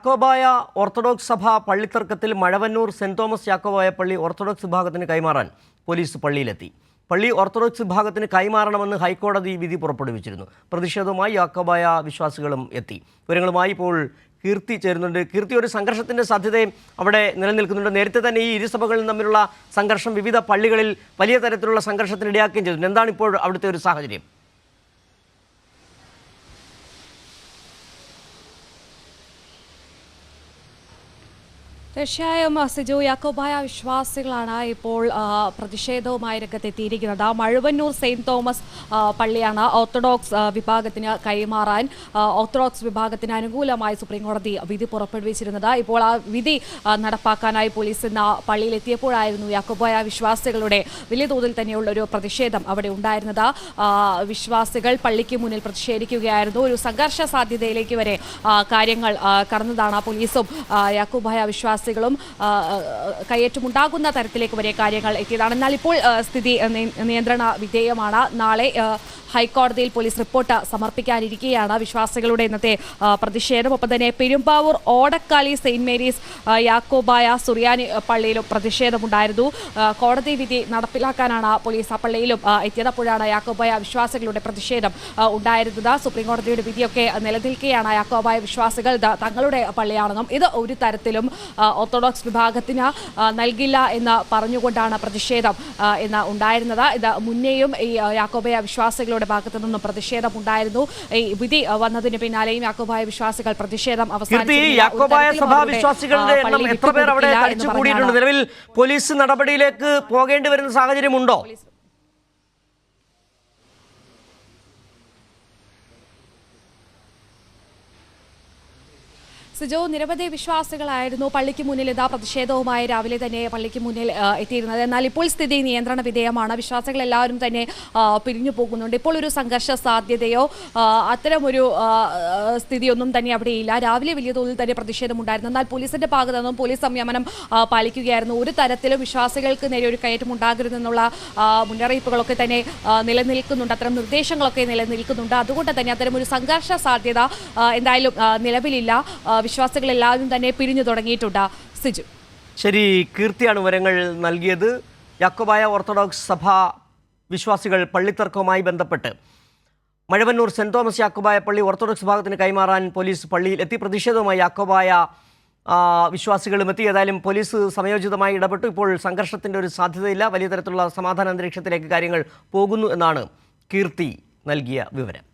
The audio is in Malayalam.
യാക്കോബായ ഓർത്തഡോക്സ് സഭ പള്ളിത്തർക്കത്തിൽ മഴവന്നൂർ സെന്റ് തോമസ് യാക്കോബായ പള്ളി ഓർത്തഡോക്സ് വിഭാഗത്തിന് കൈമാറാൻ പോലീസ് പള്ളിയിലെത്തി. പള്ളി ഓർത്തഡോക്സ് വിഭാഗത്തിന് കൈമാറണമെന്ന് ഹൈക്കോടതി വിധി പുറപ്പെടുവിച്ചിരുന്നു. പ്രതിഷേധവുമായി യാക്കോബായ വിശ്വാസികളും എത്തി. വിവരങ്ങളുമായി ഇപ്പോൾ കീർത്തി ചേരുന്നുണ്ട്. കീർത്തി ഒരു സംഘർഷത്തിന്റെ സാധ്യതയും അവിടെ നിലനിൽക്കുന്നുണ്ട്. നേരത്തെ തന്നെ ഈ ഇരുസഭകളിൽ തമ്മിലുള്ള സംഘർഷം വിവിധ പള്ളികളിൽ വലിയ തരത്തിലുള്ള സംഘർഷത്തിന് ഇടയാക്കുകയും ചെയ്തിട്ടുണ്ട്. എന്താണ് ഇപ്പോൾ അവിടുത്തെ ഒരു സാഹചര്യം? തീർച്ചയായും സിജു യാക്കോബായ വിശ്വാസികളാണ് ഇപ്പോൾ പ്രതിഷേധവുമായി രംഗത്തെത്തിയിരിക്കുന്നത്. മഴുവന്നൂർ സെയിന്റ് തോമസ് പള്ളിയാണ് ഓർത്തഡോക്സ് വിഭാഗത്തിന് കൈമാറാൻ ഓർത്തഡോക്സ് വിഭാഗത്തിന് അനുകൂലമായി സുപ്രീംകോടതി വിധി പുറപ്പെടുവിച്ചിരുന്നത്. ഇപ്പോൾ ആ വിധി നടപ്പാക്കാനായി പോലീസ് ഇന്ന് പള്ളിയിലെത്തിയപ്പോഴായിരുന്നു യാക്കോബായ വിശ്വാസികളുടെ വലിയ തോതിൽ തന്നെയുള്ള ഒരു പ്രതിഷേധം അവിടെ ഉണ്ടായിരുന്നത്. വിശ്വാസികൾ പള്ളിക്ക് മുന്നിൽ പ്രതിഷേധിക്കുകയായിരുന്നു. ഒരു സംഘർഷ സാധ്യതയിലേക്ക് വരെ കാര്യങ്ങൾ കടന്നതാണ് പോലീസും യാക്കോബായ വിശ്വാസികളും ആ, കയ്യേറ്റമുണ്ടാകുന്ന തരത്തിലേക്ക് വരെ കാര്യങ്ങൾ എത്തിയതാണ്. എന്നാൽ ഇപ്പോൾ സ്ഥിതി നിയന്ത്രണ വിധേയമാണ്. നാളെ ഹൈക്കോടതിയിൽ പോലീസ് റിപ്പോർട്ട് സമർപ്പിക്കാനിരിക്കുകയാണ് വിശ്വാസികളുടെ ഇന്നത്തെ പ്രതിഷേധം. ഒപ്പം തന്നെ പെരുമ്പാവൂർ ഓടക്കാലി സെയിന്റ് മേരീസ് യാക്കോബായ സുറിയാനി പള്ളിയിലും പ്രതിഷേധമുണ്ടായിരുന്നു. കോടതി വിധി നടപ്പിലാക്കാനാണ് പോലീസ് ആ പള്ളിയിലും എത്തിയത്. അപ്പോഴാണ് യാക്കോബായ വിശ്വാസികളുടെ പ്രതിഷേധം ഉണ്ടായിരുന്നത്. സുപ്രീംകോടതിയുടെ വിധിയൊക്കെ നിലനിൽക്കുകയാണ് യാക്കോബായ വിശ്വാസികൾ തങ്ങളുടെ പള്ളിയാണെന്നും ഇത് ഒരു തരത്തിലും ഓർത്തഡോക്സ് വിഭാഗത്തിന് നൽകില്ല എന്ന് പറഞ്ഞുകൊണ്ടാണ് പ്രതിഷേധം എന്ന് ഉണ്ടായിരുന്നത്. ഇത് മുന്നേയും ഈ യാക്കോബായ വിശ്വാസികളുടെ ഭാഗത്തു നിന്നും പ്രതിഷേധം ഉണ്ടായിരുന്നു. ഈ വിധി വന്നതിന് പിന്നാലെയും യാക്കോബായ വിശ്വാസികൾ പ്രതിഷേധം അവസാനിപ്പിച്ചു അവസാനിച്ചിട്ടില്ല. യാക്കോബായ തരത്തിലും വിശ്വാസികളുടെ ആ, എണ്ണം പള്ളി എത്ര പേർ അവിടെ വിട്ടുകൊടുക്കില്ല തടിച്ചു എന്ന് കൂടിയിട്ടുണ്ട് പറഞ്ഞാണ് നിലവിൽ പോലീസ് നടപടിയിലേക്ക് പോകേണ്ടി വരുന്ന സാഹചര്യമുണ്ടോ? സിജോ നിരവധി വിശ്വാസികളായിരുന്നു പള്ളിക്ക് മുന്നിൽ ഇതാ പ്രതിഷേധവുമായി രാവിലെ തന്നെ പള്ളിക്ക് മുന്നിൽ എത്തിയിരുന്നത്. എന്നാൽ ഇപ്പോൾ സ്ഥിതി നിയന്ത്രണ വിധേയമാണ്. വിശ്വാസികൾ എല്ലാവരും തന്നെ പിരിഞ്ഞു പോകുന്നുണ്ട്. ഇപ്പോൾ ഒരു സംഘർഷ സാധ്യതയോ അത്തരമൊരു സ്ഥിതിയൊന്നും തന്നെ അവിടെ ഇല്ല. രാവിലെ വലിയ തോതിൽ തന്നെ പ്രതിഷേധമുണ്ടായിരുന്നു. എന്നാൽ പോലീസിന്റെ ഭാഗത്തു നിന്നും പോലീസ് സംയമനം പാലിക്കുകയായിരുന്നു. ഒരു തരത്തിലും വിശ്വാസികൾക്ക് നേരെ ഒരു കയറ്റം ഉണ്ടാകരുതെന്നുള്ള മുന്നറിയിപ്പുകളൊക്കെ തന്നെ നിലനിൽക്കുന്നുണ്ട്. അത്തരം നിർദ്ദേശങ്ങളൊക്കെ നിലനിൽക്കുന്നുണ്ട്. അതുകൊണ്ട് തന്നെ അത്തരം ഒരു സംഘർഷ സാധ്യത എന്തായാലും നിലവിലില്ല. വിശ്വാസികൾ എല്ലാവരും തന്നെ പിരിഞ്ഞു തുടങ്ങിയിട്ടുണ്ട്. സിജു. ശരി കീർത്തിയാണ് വിവരങ്ങൾ നൽകിയത്. യാക്കോബായ ഓർത്തഡോക്സ് സഭ വിശ്വാസികൾ പള്ളിത്തർക്കവുമായി ബന്ധപ്പെട്ട്. മഴവന്നൂർ സെന്റ് തോമസ് യാക്കോബായ പള്ളി ഓർത്തഡോക്സ് വിഭാഗത്തിന് കൈമാറാൻ പോലീസ് പള്ളിയിൽ എത്തി. പ്രതിഷേധവുമായി യാക്കോബായ വിശ്വാസികളും എത്തി. ഏതായാലും പോലീസ് സമയോചിതമായി ഇടപെട്ടു. ഇപ്പോൾ സംഘർഷത്തിന്റെ ഒരു സാധ്യതയില്ല. വലിയ തരത്തിലുള്ള സമാധാന അന്തരീക്ഷത്തിലേക്ക് കാര്യങ്ങൾ പോകുന്നു എന്നാണ് കീർത്തി നൽകിയ വിവരം.